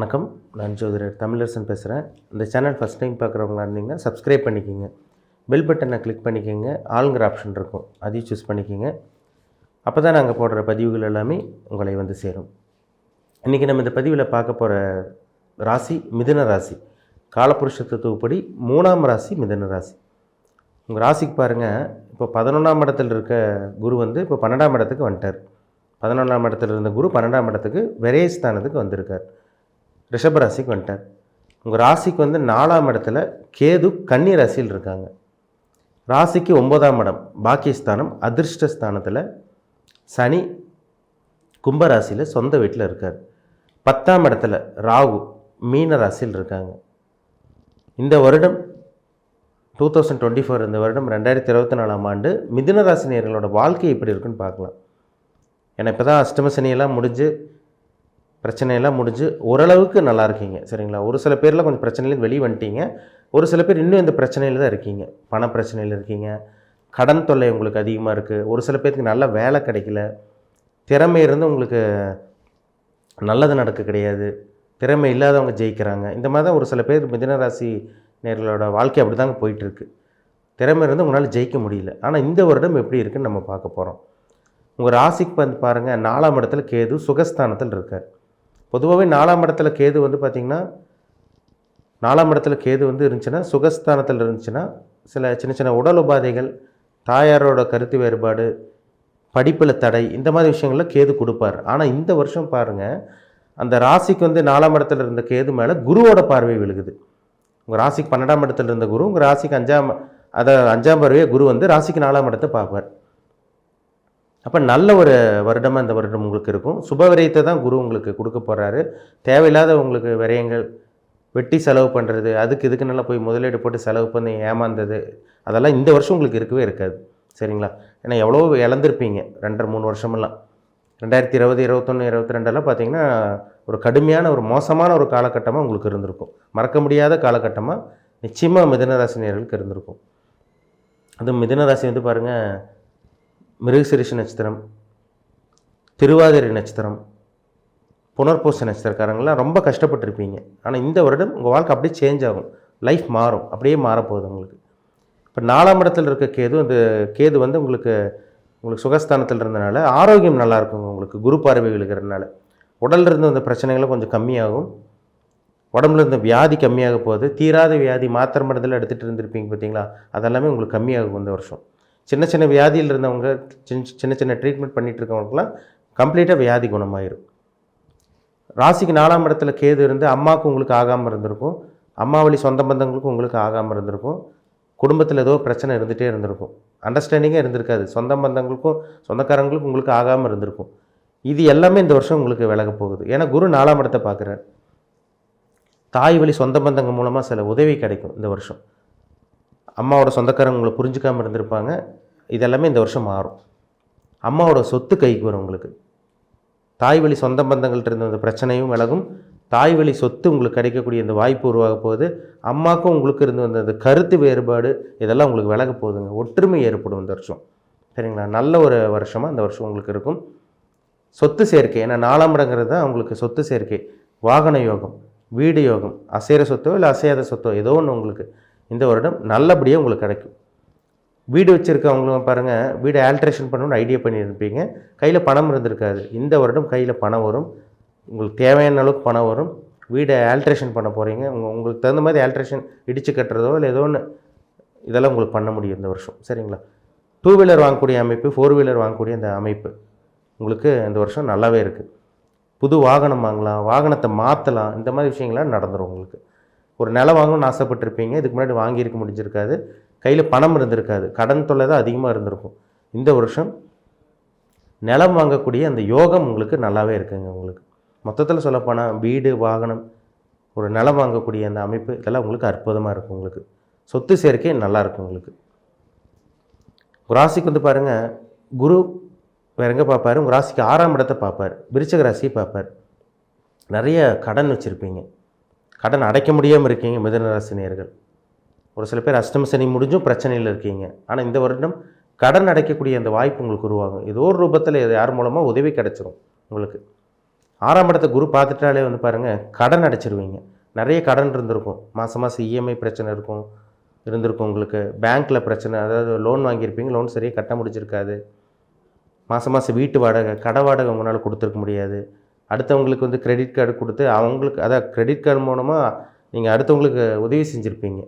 வணக்கம். நான் ஜோதிடர் தமிழரசன் பேசுகிறேன் இந்த சேனல் ஃபஸ்ட் டைம் பார்க்குறவங்களா இருந்தீங்கன்னா சப்ஸ்கிரைப் பண்ணிக்கோங்க. பெல் பட்டனை கிளிக் பண்ணிக்கோங்க. ஆளுங்கிற ஆப்ஷன் இருக்கும். அதையும் சூஸ் பண்ணிக்கோங்க. அப்போ தான் நாங்கள் போடுற பதிவுகள் எல்லாமே உங்களை வந்து சேரும். இன்றைக்கி நம்ம இந்த பதிவில் பார்க்க போகிற ராசி மிதுன ராசி. காலபுருஷ தத்துவப்படி மூணாம் ராசி மிதுன ராசி. உங்கள் ராசிக்கு பாருங்கள் இப்போ பதினொன்றாம் இடத்துல இருக்க குரு வந்து இப்போ பன்னெண்டாம் இடத்துக்கு வந்துட்டார். பதினொன்றாம் இடத்துல இருந்த குரு பன்னெண்டாம் இடத்துக்கு விரயஸ்தானத்துக்கு வந்திருக்கார். ரிஷப ராசிக்கு வந்துட்டார். உங்கள் ராசிக்கு வந்து நாலாம் இடத்துல கேது கன்னி ராசியில் இருக்காங்க. ராசிக்கு ஒன்பதாம் இடம் பாக்கியஸ்தானம் அதிர்ஷ்ட ஸ்தானத்தில் சனி கும்பராசியில் சொந்த வீட்டில் இருக்கார். பத்தாம் இடத்துல ராகு மீன ராசியில் இருக்காங்க. இந்த வருடம் டூ தௌசண்ட் டுவெண்ட்டி ஃபோர் இந்த வருடம் ரெண்டாயிரத்தி இருபத்தி நாலாம் ஆண்டு மிதுன ராசினியர்களோட வாழ்க்கை எப்படி இருக்குன்னு பார்க்கலாம். ஏன்னா இப்போ தான் அஷ்டம சனியெல்லாம் முடிஞ்சு பிரச்சனையெல்லாம் முடிஞ்சு ஓரளவுக்கு நல்லா இருக்கீங்க சரிங்களா? ஒரு சில பேரில் கொஞ்சம் பிரச்சனையிலேருந்து வெளியே வந்துட்டீங்க. ஒரு சில பேர் இன்னும் இந்த பிரச்சனையில் தான் இருக்கீங்க. பண பிரச்சனையில் இருக்கீங்க. கடன் தொல்லை உங்களுக்கு அதிகமாக இருக்குது ஒரு சில பேருக்கு நல்ல வேலை கிடைக்கல. திறமை இருந்து உங்களுக்கு நல்லது நடக்க கிடையாது. திறமை இல்லாதவங்க ஜெயிக்கிறாங்க. இந்த மாதிரி தான் ஒரு சில பேர் மிதனராசி நேர்களோட வாழ்க்கை அப்படி தாங்க போயிட்டுருக்கு. திறமை இருந்து உங்களால் ஜெயிக்க முடியல. ஆனால் இந்த வருடம் எப்படி இருக்குன்னு நம்ம பார்க்க போகிறோம் உங்கள் ராசிக்கு வந்து பாருங்கள் நாலாம் இடத்துல கேது சுகஸ்தானத்தில் இருக்கார். பொதுவாகவே நாலாம் இடத்துல கேது வந்து பார்த்திங்கன்னா நாலாம் இடத்துல கேது வந்து இருந்துச்சுன்னா சுகஸ்தானத்தில் இருந்துச்சுன்னா சில சின்ன சின்ன உடல் உபாதைகள் தாயாரோட கருத்து வேறுபாடு படிப்பில் தடை இந்த மாதிரி விஷயங்கள்ல கேது கொடுப்பார். ஆனால் இந்த வருஷம் பாருங்கள் அந்த ராசிக்கு வந்து நாலாம் இடத்துல இருந்த கேது மேலே குருவோட பார்வை விழுகுது. உங்கள் ராசிக்கு பன்னெண்டாம் இடத்துல இருந்த குரு உங்கள் ராசிக்கு அஞ்சாம் அதை அஞ்சாம் பார்வையே குரு வந்து ராசிக்கு நாலாம் இடத்தை பார்ப்பார். அப்போ நல்ல ஒரு வருடமாக இந்த வருடம் உங்களுக்கு இருக்கும். சுப விரயத்தை தான் குரு உங்களுக்கு கொடுக்க போகிறாரு தேவையில்லாத உங்களுக்கு விரயங்கள் வெட்டி செலவு பண்ணுறது அதுக்கு இதுக்கு நல்லா போய் முதலீடு போட்டு செலவு பண்ணி ஏமாந்தது அதெல்லாம் இந்த வருஷம் உங்களுக்கு இருக்கவே இருக்காது. சரிங்களா? ஏன்னா எவ்வளோ இழந்திருப்பீங்க. ரெண்டரை மூணு வருஷமெல்லாம். ரெண்டாயிரத்தி இருபது இருபத்தொன்று இருபத்தி ரெண்டெல்லாம் பார்த்தீங்கன்னா ஒரு கடுமையான ஒரு மோசமான ஒரு காலகட்டமாக உங்களுக்கு இருந்திருக்கும். மறக்க முடியாத காலகட்டமாக நிச்சயமாக மிதனராசினியர்களுக்கு இருந்திருக்கும். அதுவும் மிதனராசி வந்து பாருங்கள் மிருகசிரிஷ நட்சத்திரம் திருவாதிரை நட்சத்திரம் புனர்பூச நட்சத்திரக்காரங்களாம் ரொம்ப கஷ்டப்பட்டிருப்பீங்க. ஆனால் இந்த வருடம் உங்கள் வாழ்க்கை அப்படியே சேஞ்ச் ஆகும். லைஃப் மாறும். அப்படியே மாறப்போகுது உங்களுக்கு. இப்போ நாலாம் இடத்துல இருக்க கேது அந்த கேது வந்து உங்களுக்கு உங்களுக்கு சுகஸ்தானத்தில் இருந்தனால ஆரோக்கியம் நல்லா உங்களுக்கு. குரு பார்வை விழுகிறதுனால. உடல்ல இருந்து அந்த பிரச்சனைகளும் கொஞ்சம் கம்மியாகும். உடம்புல இருந்த வியாதி கம்மியாக போகுது. தீராத வியாதி மாத்திரை மருந்தில் எடுத்துகிட்டு இருந்திருப்பீங்க பார்த்தீங்களா அதெல்லாமே உங்களுக்கு கம்மியாகும் இந்த வருஷம். சின்ன சின்ன வியாதியில் இருந்தவங்க சின்ன சின்ன சின்ன ட்ரீட்மெண்ட் பண்ணிகிட்டு இருக்கவங்களுக்குலாம் கம்ப்ளீட்டாக வியாதி குணமாயிரும். ராசிக்கு நாலாம் இடத்துல கேது இருந்து அம்மாவுக்கு உங்களுக்கு ஆகாமல் இருந்திருக்கும். அம்மா வழி சொந்த பந்தங்களுக்கும் உங்களுக்கு ஆகாமல் இருந்திருக்கும். குடும்பத்தில் ஏதோ பிரச்சனை இருந்துகிட்டே இருந்திருக்கும். அண்டர்ஸ்டாண்டிங்கே இருந்திருக்காது. சொந்த பந்தங்களுக்கும் சொந்தக்காரங்களுக்கும் உங்களுக்கு ஆகாமல் இருந்திருக்கும். இது எல்லாமே இந்த வருஷம் உங்களுக்கு விலக போகுது. ஏன்னா குரு நாலாம் இடத்தை பார்க்குறேன் தாய் வழி சொந்த பந்தங்கள் மூலமாக சில உதவி கிடைக்கும் இந்த வருஷம். அம்மாவோட சொந்தக்காரங்க உங்களை புரிஞ்சுக்காமல் இருந்திருப்பாங்க. இதெல்லாமே இந்த வருஷம் மாறும். அம்மாவோட சொத்து கைக்கு வரும் உங்களுக்கு. தாய் வழி சொந்த பந்தங்கள்ட்ட இருந்த அந்த பிரச்சனையும் விலகும். தாய் வழி சொத்து உங்களுக்கு கிடைக்கக்கூடிய இந்த வாய்ப்பு உருவாக போகுது. அம்மாவுக்கும் உங்களுக்கு இருந்து வந்த அந்த கருத்து வேறுபாடு இதெல்லாம் உங்களுக்கு விலக போகுதுங்க. ஒற்றுமை ஏற்படும் இந்த வருஷம். சரிங்களா? நல்ல ஒரு வருஷமாக இந்த வருஷம் உங்களுக்கு இருக்கும். சொத்து சேர்க்கை ஏன்னா நாலாம் இடங்கிறது தான் உங்களுக்கு சொத்து சேர்க்கை. வாகன யோகம் வீடு யோகம் அசைகிற சொத்தோ இல்லை அசையாத சொத்தோ ஏதோ ஒன்று உங்களுக்கு. இந்த வருடம் நல்லபடியாக உங்களுக்கு கிடைக்கும். வீடு வச்சுருக்கவங்களும் பாருங்கள் வீடு ஆல்ட்ரேஷன் பண்ணணும்னு ஐடியா பண்ணியிருப்பீங்க. கையில் பணம் இருந்திருக்காது. இந்த வருடம் கையில் பணம் வரும். உங்களுக்கு தேவையான அளவுக்கு பணம் வரும். வீடை ஆல்ட்ரேஷன் பண்ண போகிறீங்க உங்கள் உங்களுக்கு தகுந்த மாதிரி ஆல்ட்ரேஷன் இடித்து கட்டுறதோ இல்லை ஏதோ ஒன்று இதெல்லாம் உங்களுக்கு பண்ண முடியும் இந்த வருஷம். சரிங்களா? டூ வீலர் வாங்கக்கூடிய அமைப்பு ஃபோர் வீலர் வாங்கக்கூடிய அந்த அமைப்பு. உங்களுக்கு இந்த வருஷம் நல்லாவே இருக்குது புது வாகனம் வாங்கலாம் வாகனத்தை மாற்றலாம் இந்த மாதிரி விஷயங்கள்லாம் நடந்துடும் உங்களுக்கு. ஒரு நிலம் வாங்கணும்னு ஆசைப்பட்டிருப்பீங்க இதுக்கு முன்னாடி வாங்கியிருக்க முடிஞ்சிருக்காது. கையில் பணம் இருந்திருக்காது. கடன் தொல்லை தான் அதிகமாக இருந்திருக்கும். இந்த வருஷம் நிலம் வாங்கக்கூடிய அந்த யோகம் உங்களுக்கு நல்லாவே இருக்குங்க உங்களுக்கு. மொத்தத்தில் சொல்லப்போனால் வீடு வாகனம் ஒரு நிலம் வாங்கக்கூடிய அந்த அமைப்பு இதெல்லாம் உங்களுக்கு அற்புதமாக இருக்கும் உங்களுக்கு. சொத்து சேர்க்கை நல்லாயிருக்கும் உங்களுக்கு. ஒரு ராசிக்கு வந்து பாருங்கள் குரு வேற எங்கே பார்ப்பாரு உங்கள் ராசிக்கு ஆறாம் இடத்தை பார்ப்பார் விருச்சக ராசியை பார்ப்பார் நிறைய கடன் வச்சுருப்பீங்க. கடன் அடைக்க முடியாமல் இருக்கீங்க மிதனராசினியர்கள். ஒரு சில பேர் அஷ்டம சனி முடிஞ்சும் பிரச்சனையில் இருக்கீங்க. ஆனால் இந்த வருடம் கடன் அடைக்கக்கூடிய அந்த வாய்ப்பு உங்களுக்கு உருவாகும். ஏதோ ஒரு ரூபத்தில் யார் மூலமாக உதவி கிடச்சிரும் உங்களுக்கு. ஆறாம் இடத்த குரு பார்த்துட்டாலே வந்து பாருங்கள் கடன் அடைச்சிருவீங்க. நிறைய கடன் இருந்திருக்கும். மாதம் மாதம் இஎம்ஐ பிரச்சனை இருக்கும் இருந்திருக்கும் உங்களுக்கு. பேங்க்கில் பிரச்சனை அதாவது லோன் வாங்கியிருப்பீங்க லோன் சரியாக கட்ட முடிச்சிருக்காது மாதம் மாதம் வீட்டு வாடகை கடை வாடகை உங்களால் கொடுத்துருக்க முடியாது. அடுத்தவங்களுக்கு வந்து கிரெடிட் கார்டு கொடுத்து அவங்களுக்கு அதான் கிரெடிட் கார்டு மூலமாக நீங்கள் அடுத்தவங்களுக்கு உதவி செஞ்சுருப்பீங்க.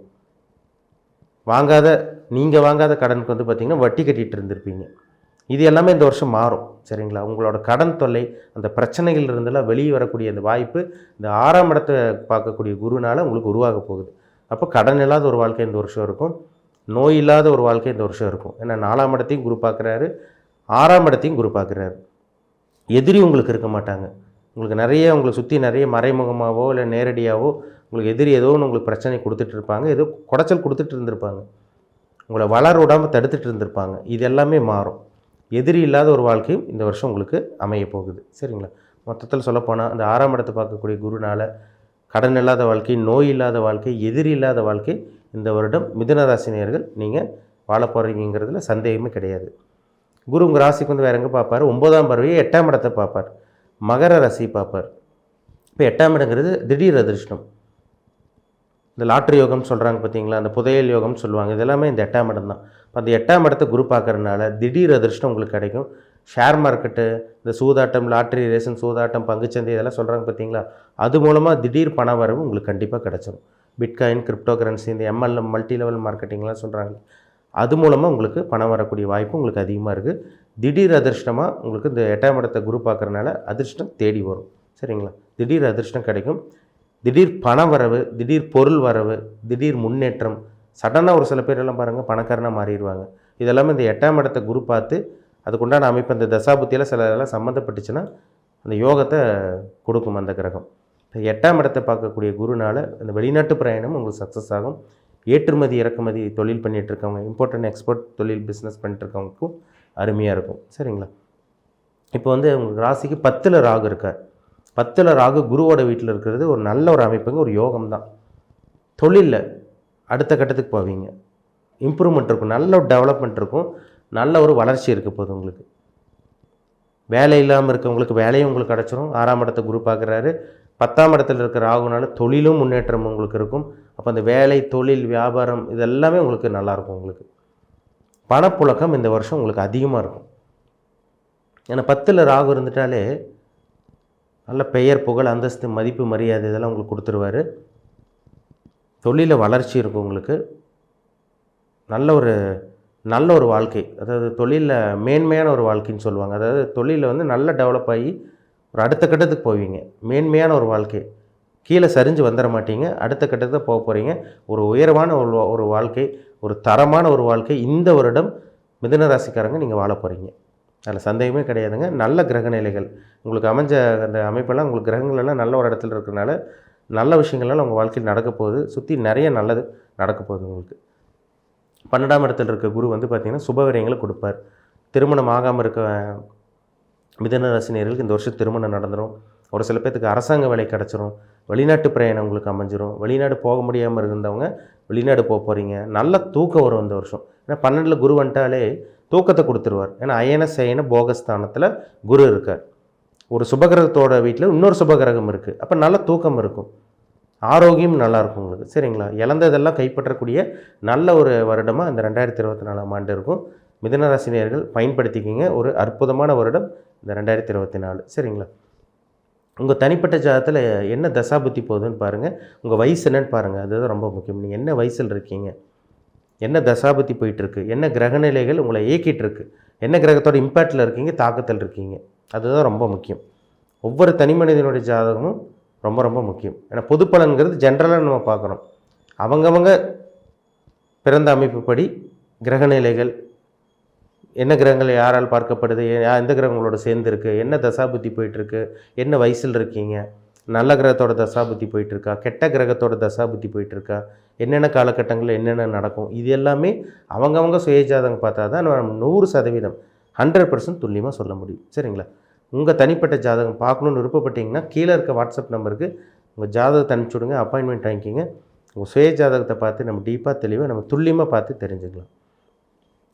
வாங்காத நீங்கள் வாங்காத கடனுக்கு வந்து பார்த்திங்கன்னா வட்டி கட்டிகிட்டு இருந்திருப்பீங்க. இது எல்லாமே இந்த வருஷம் மாறும் சரிங்களா? உங்களோட கடன் தொல்லை அந்த பிரச்சனைகள் இருந்தெல்லாம் வெளியே வரக்கூடிய அந்த வாய்ப்பு இந்த ஆறாம் இடத்தை பார்க்கக்கூடிய குருனால் உங்களுக்கு உருவாக போகுது. அப்போ கடன் இல்லாத ஒரு வாழ்க்கை இந்த வருஷம் இருக்கும் நோய் இல்லாத ஒரு வாழ்க்கை இந்த வருஷம் இருக்கும். ஏன்னா நாலாம் இடத்தையும் குரு பார்க்குறாரு ஆறாம் இடத்தையும் குரு பார்க்குறாரு. எதிரி உங்களுக்கு இருக்க மாட்டாங்க. உங்களுக்கு நிறைய உங்களை சுற்றி நிறைய மறைமுகமாகவோ இல்லை நேரடியாகவோ உங்களுக்கு எதிரி ஏதோ ஒன்று உங்களுக்கு பிரச்சனை கொடுத்துட்டு இருப்பாங்க. ஏதோ குடைச்சல் கொடுத்துட்டு இருந்திருப்பாங்க. உங்களை வளர விடாமல் தடுத்துட்டு இருந்திருப்பாங்க. இது எல்லாமே மாறும். எதிரி இல்லாத ஒரு வாழ்க்கையும் இந்த வருஷம் உங்களுக்கு அமைய போகுது. சரிங்களா? மொத்தத்தில் சொல்லப்போனால் அந்த ஆறாம் இடத்தை பார்க்கக்கூடிய குருனால் கடன் இல்லாத வாழ்க்கை நோய் இல்லாத வாழ்க்கை எதிரி இல்லாத வாழ்க்கை இந்த வருடம் மிதுன ராசினியர்கள் நீங்கள் வாழ போகிறீங்கிறதுல சந்தேகமே கிடையாது. குரு உங்கள் ராசிக்கு வந்து வேற எங்கே பார்ப்பார்? ஒன்பதாம் பறவையை எட்டாம் இடத்தை பார்ப்பார். மகர ராசி பார்ப்பார். இப்போ எட்டாம் இடங்கிறது திடீர் அதிர்ஷ்டம். இந்த லாட்ரி யோகம்னு சொல்கிறாங்க பார்த்தீங்களா அந்த புதையல் யோகம்னு சொல்லுவாங்க. இதெல்லாமே இந்த எட்டாம் இடம் தான். இப்போ அந்த எட்டாம் இடத்தை குரு பார்க்கறதுனால திடீர் அதிர்ஷ்டம் உங்களுக்கு கிடைக்கும். ஷேர் மார்க்கெட்டு இந்த சூதாட்டம் லாட்ரி ரேஷன் சூதாட்டம் பங்குச்சந்தை இதெல்லாம் சொல்கிறாங்க பார்த்தீங்களா அது மூலமாக திடீர் பண வரவு உங்களுக்கு கண்டிப்பாக கிடைச்சிரும். பிட்காயின் கிரிப்டோ கரன்சி இந்த எம்எல்எம் மல்டி லெவல் மார்க்கெட்டிங்லாம் சொல்கிறாங்க அது மூலமாக உங்களுக்கு பணம் வரக்கூடிய வாய்ப்பு உங்களுக்கு அதிகமாக இருக்குது திடீர் அதிர்ஷ்டமாக உங்களுக்கு இந்த எட்டாம் இடத்தை குரு பார்க்குறனால அதிர்ஷ்டம் தேடி வரும். சரிங்களா? திடீர் அதிர்ஷ்டம் கிடைக்கும். திடீர் பண வரவு திடீர் பொருள் வரவு திடீர் முன்னேற்றம். சடனாக ஒரு சில பேரெல்லாம் பாருங்கள் பணக்காரனாக மாறிடுவாங்க. இதெல்லாமே இந்த எட்டாம் இடத்தை குரு பார்த்து அதுக்குண்டான அமைப்பு அந்த தசாபுத்தியில் சில இதெல்லாம் சம்மந்தப்பட்டுச்சுன்னா அந்த யோகத்தை கொடுக்கும் அந்த கிரகம். இப்போ எட்டாம் இடத்தை பார்க்கக்கூடிய குருனால் அந்த வெளிநாட்டு பிரயாணம் உங்களுக்கு சக்ஸஸ் ஆகும். ஏற்றுமதி இறக்குமதி தொழில் பண்ணிகிட்ருக்கவங்க இருக்கவங்க எக்ஸ்போர்ட் தொழில் பிஸ்னஸ் பண்ணிட்டு இருக்கவங்களுக்கும் அருமையாக இருக்கும். சரிங்களா? இப்போ வந்து உங்களுக்கு ராசிக்கு பத்தில் ராகு இருக்கார். பத்தில் ராகு குருவோட வீட்டில் இருக்கிறது ஒரு நல்ல ஒரு அமைப்புங்க ஒரு யோகம் தான் தொழிலில் அடுத்த கட்டத்துக்கு போவீங்க. இம்ப்ரூவ்மெண்ட் இருக்கும் நல்ல ஒரு டெவலப்மெண்ட் இருக்கும் நல்ல ஒரு வளர்ச்சி இருக்க போகுது உங்களுக்கு. வேலை இல்லாமல் இருக்கவங்களுக்கு வேலையும் உங்களுக்கு கிடச்சிரும். ஆறாம் இடத்தை குரு பார்க்குறாரு. பத்தாம் இடத்துல இருக்கிற ராகுனால தொழிலும் முன்னேற்றம் உங்களுக்கு இருக்கும். அப்போ அந்த வேலை தொழில் வியாபாரம் இதெல்லாமே உங்களுக்கு நல்லாயிருக்கும் உங்களுக்கு. பணப்புழக்கம் இந்த வருஷம் உங்களுக்கு அதிகமாக இருக்கும். ஏன்னா பத்தில் ராகு இருந்துட்டாலே நல்ல பெயர் புகழ் அந்தஸ்து மதிப்பு மரியாதை இதெல்லாம் உங்களுக்கு கொடுத்துருவாரு. தொழிலில் வளர்ச்சி இருக்கும் உங்களுக்கு. நல்ல ஒரு நல்ல ஒரு வாழ்க்கை. அதாவது தொழிலில் மேன்மையான ஒரு வாழ்க்கைன்னு சொல்லுவாங்க. அதாவது தொழிலில் வந்து நல்ல டெவலப் ஆகி ஒரு அடுத்த கட்டத்துக்கு போவீங்க. மேன்மையான ஒரு வாழ்க்கை. கீழே சரிஞ்சு வந்துட மாட்டீங்க. அடுத்த கட்டத்தை போக போகிறீங்க ஒரு உயர்வான ஒரு ஒரு வாழ்க்கை ஒரு தரமான ஒரு வாழ்க்கை இந்த வருடம் மிதன ராசிக்காரங்க நீங்கள் வாழ போகிறீங்க அதில் சந்தேகமே கிடையாதுங்க. நல்ல கிரக நிலைகள். உங்களுக்கு அமைஞ்ச அந்த அமைப்பெல்லாம் உங்களுக்கு கிரகங்களெல்லாம் நல்ல ஒரு இடத்துல இருக்கிறனால நல்ல விஷயங்கள்லாம் உங்கள் வாழ்க்கையில் நடக்க போகுது. சுற்றி நிறைய நல்லது நடக்க போகுது உங்களுக்கு. பன்னெண்டாம் இடத்துல இருக்க குரு வந்து பார்த்திங்கன்னா சுபவரியங்களை கொடுப்பார். திருமணம் ஆகாமல் இருக்க மிதன ராசினியர்களுக்கு இந்த வருஷம் திருமணம் நடந்துடும் ஒரு சில பேர்த்துக்கு அரசாங்க வேலை கிடச்சிரும். வெளிநாட்டு பிரயாணம் உங்களுக்கு அமைஞ்சிரும். வெளிநாடு போக முடியாமல் இருந்தவங்க வெளிநாடு போக போகிறீங்க நல்ல தூக்கம் வரும் இந்த வருஷம். ஏன்னா பன்னெண்டில் குரு வந்துட்டாலே தூக்கத்தை கொடுத்துருவார். ஏன்னா அயன சயன போகஸ்தானத்தில் குரு இருக்கார். ஒரு சுபகிரகத்தோட வீட்டில் இன்னொரு சுபகிரகம் இருக்குது அப்போ நல்ல தூக்கம் இருக்கும். ஆரோக்கியம் நல்லாயிருக்கும் உங்களுக்கு. சரிங்களா? இழந்ததெல்லாம் கைப்பற்றக்கூடிய நல்ல ஒரு வருடமாக இந்த ரெண்டாயிரத்தி இருபத்தி நாலாம் ஆண்டு இருக்கும். மிதனராசினியர்கள் பயன்படுத்திக்கிங்க. ஒரு அற்புதமான வருடம் இந்த ரெண்டாயிரத்தி இருபத்தி நாலு சரிங்களா? உங்கள் தனிப்பட்ட ஜாதகத்தில் என்ன தசாபுத்தி போகுதுன்னு பாருங்கள் உங்கள் வயசு என்னன்னு பாருங்கள் அதுதான் ரொம்ப முக்கியம். நீங்கள் என்ன வயசில் இருக்கீங்க? என்ன தசாபுத்தி போயிட்டுருக்கு? என்ன கிரகநிலைகள் உங்களை இயக்கிட்டுருக்கு? என்ன கிரகத்தோட இம்பேக்டில் இருக்கீங்க? தாக்கத்தில் இருக்கீங்க. அதுதான் ரொம்ப முக்கியம். ஒவ்வொரு தனி மனிதனுடைய ஜாதகமும் ரொம்ப ரொம்ப முக்கியம். ஏன்னா பொது பலன்கிறது ஜென்ரலாக நம்ம பார்க்குறோம். அவங்கவங்க பிறந்த அமைப்புப்படி கிரகநிலைகள் என்ன கிரகங்கள் யாரால் பார்க்கப்படுது? எந்த கிரகங்களோட சேர்ந்துருக்கு? என்ன தசாபுத்தி போயிட்டுருக்கு? என்ன வயசில் இருக்கீங்க? நல்ல கிரகத்தோட தசாபுத்தி போயிட்டுருக்கா? கெட்ட கிரகத்தோட தசாபுத்தி போயிட்டுருக்கா? என்னென்ன காலகட்டங்களில் என்னென்ன நடக்கும்? இது எல்லாமே அவங்கவங்க சுயஜாதகம் பார்த்தா தான் நம்ம நூறு சதவீதம் ஹண்ட்ரட் பர்சன்ட் துல்லியமாக சொல்ல முடியும். சரிங்களா? உங்கள் தனிப்பட்ட ஜாதகம் பார்க்கணுன்னு விருப்பப்பட்டீங்கன்னா கீழே இருக்க வாட்ஸ்அப் நம்பருக்கு உங்கள் ஜாதகத்தை அனுப்பிச்சி விடுங்க அப்பாயின்மெண்ட் வாங்கிக்கிங்க. உங்கள் சுய ஜாதகத்தை பார்த்து நம்ம டீப்பாக தெளிவாக நம்ம துல்லியமாக பார்த்து தெரிஞ்சுக்கலாம்.